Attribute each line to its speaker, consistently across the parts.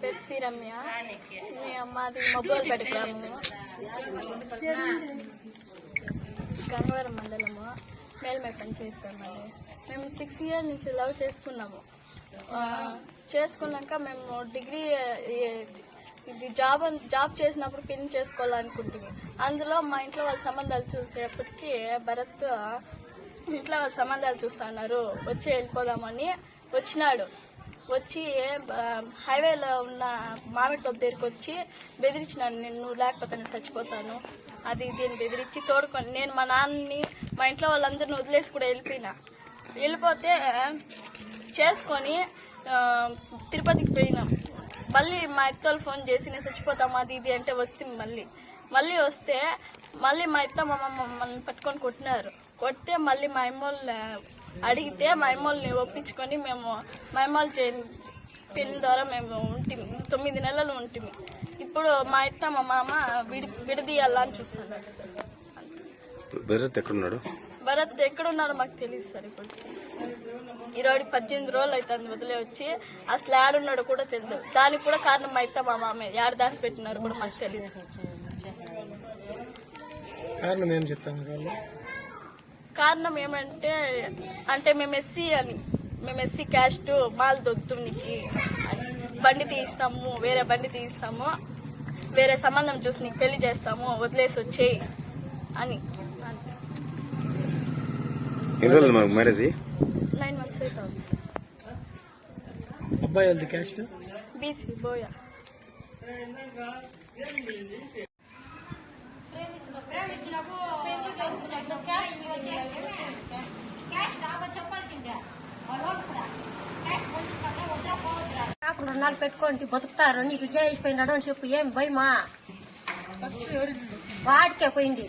Speaker 1: పేరు సి రమ్య మే- మాది మబ్బులపేట గ్రామము గంగవరం మండలము. మేల్మే పని చేస్తామండి మేము సిక్స్ ఇయర్ నుంచి లవ్ చేసుకున్నాము. చేసుకున్నాక మేము డిగ్రీ ఇది జాబ్ జాబ్ చేసినప్పుడు పిన్ చేసుకోవాలనుకుంటుంది అందులో మా ఇంట్లో వాళ్ళ సంబంధాలు చూసేప్పటికి భరత్ ఇంట్లో వాళ్ళ సంబంధాలు చూస్తున్నారు. వచ్చి వెళ్ళిపోదామని వచ్చినాడు. వచ్చి హైవేలో ఉన్న మామిడి తోపు దగ్గరికి వచ్చి బెదిరించినాను. నేను నువ్వు లేకపోతే నేను చచ్చిపోతాను. అది దీన్ని బెదిరించి తోడుకొని నేను మా నాన్నని మా ఇంట్లో వాళ్ళందరిని వదిలేసి కూడా వెళ్ళిపోయినా. వెళ్ళిపోతే చేసుకొని తిరుపతికి పోయినాం. మళ్ళీ మా అత్త వాళ్ళు ఫోన్ చేసి నేను చచ్చిపోతాం అది ఇది అంటే వస్తే మళ్ళీ. మళ్ళీ వస్తే మళ్ళీ మా ఇత్త మా మమ్మల్ని పట్టుకొని కొట్టినారు. కొడితే మళ్ళీ మా అమ్మ అడిగితే మా అమ్మోళ్ళని ఒప్పించుకొని మేము మా అమ్మోళ్ళు చే పెళ్ళి ద్వారా మేము ఉంటిమి. తొమ్మిది నెలలు ఉంటిమి. ఇప్పుడు మా అత్త మా మామ విడి విడదీయాలని చూస్తున్నారు. సార్
Speaker 2: భరత్ ఎక్కడున్నాడు?
Speaker 1: భరత్ ఎక్కడున్నారో మాకు తెలియదు సార్ ఇప్పుడు. ఈరోజు పద్దెనిమిది రోజులు అవుతుంది వదిలే వచ్చి. అసలు ఏడున్నాడో కూడా తెలియదు. దానికి కూడా కారణం అయితే మా మామే. ఏడ దాచి పెట్టినారు కూడా మాకు తెలియదు.
Speaker 3: కారణం ఏం చెప్తాను?
Speaker 1: కారణం ఏమంటే అంటే మేము ఎస్సీ అని మేము ఎస్సీ క్యాస్ట్ మాల్ దొద్దు నీకు బండి తీస్తాము వేరే బండి తీస్తాము వేరే సంబంధం చూసి నీకు పెళ్ళి చేస్తాము వదిలేసి వచ్చేయి అని.
Speaker 2: మ్యారేజ్
Speaker 1: నైన్ మంత్స్ అవుతుంది
Speaker 3: అబ్బాయి వాళ్ళది క్యాస్ట్
Speaker 1: బీసీ బోయా
Speaker 4: ప్రేమించినప్పుడు పెళ్ళి
Speaker 5: కాకుండా రుణాలు పెట్టుకోండి బతుకుతారు. నీకు చేసిపోయినాడు అని చెప్పు. ఏం భయమా? వాడికే పోయింది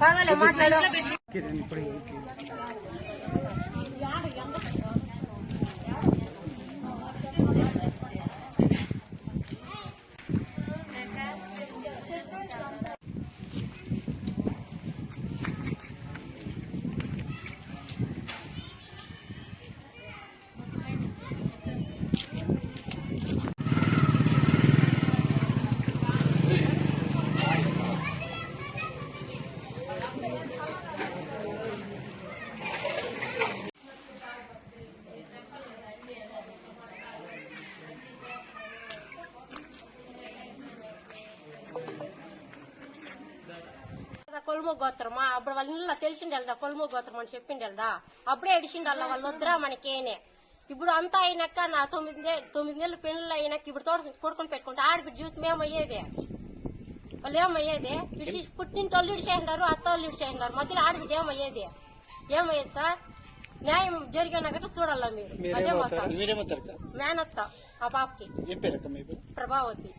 Speaker 5: పర్వాలేదు మాట్లాడు. కొలుము గోత్రమా? అప్పుడు వాళ్ళ ఇళ్ళ తెలిసిండేదా కొలుము గోత్రం అని చెప్పిండేదా అప్పుడే ఎడిచిండాల వాళ్ళు వద్దురా మనకేనే. ఇప్పుడు అంతా అయినాక నా తొమ్మిది తొమ్మిది నెలలు పెళ్ళి అయినాక ఇప్పుడు తోడు కొడుకుని పెట్టుకుంటే ఆడబిడ్డ జీవితం ఏమయ్యేది? వాళ్ళు ఏమయ్యేది? ఇడిచి పుట్టింటి వాళ్ళు ఇడిచేసినారు అత్త వాళ్ళు ఇడిచేసినారు మధ్యలో ఆడబిడ్డ ఏమయ్యేది? ఏమయ్యేది సార్? న్యాయం జరిగినాకట చూడాలా మీరు? అదే మా సార్. మేనత్త ఆ పాపకి. ప్రభావతి.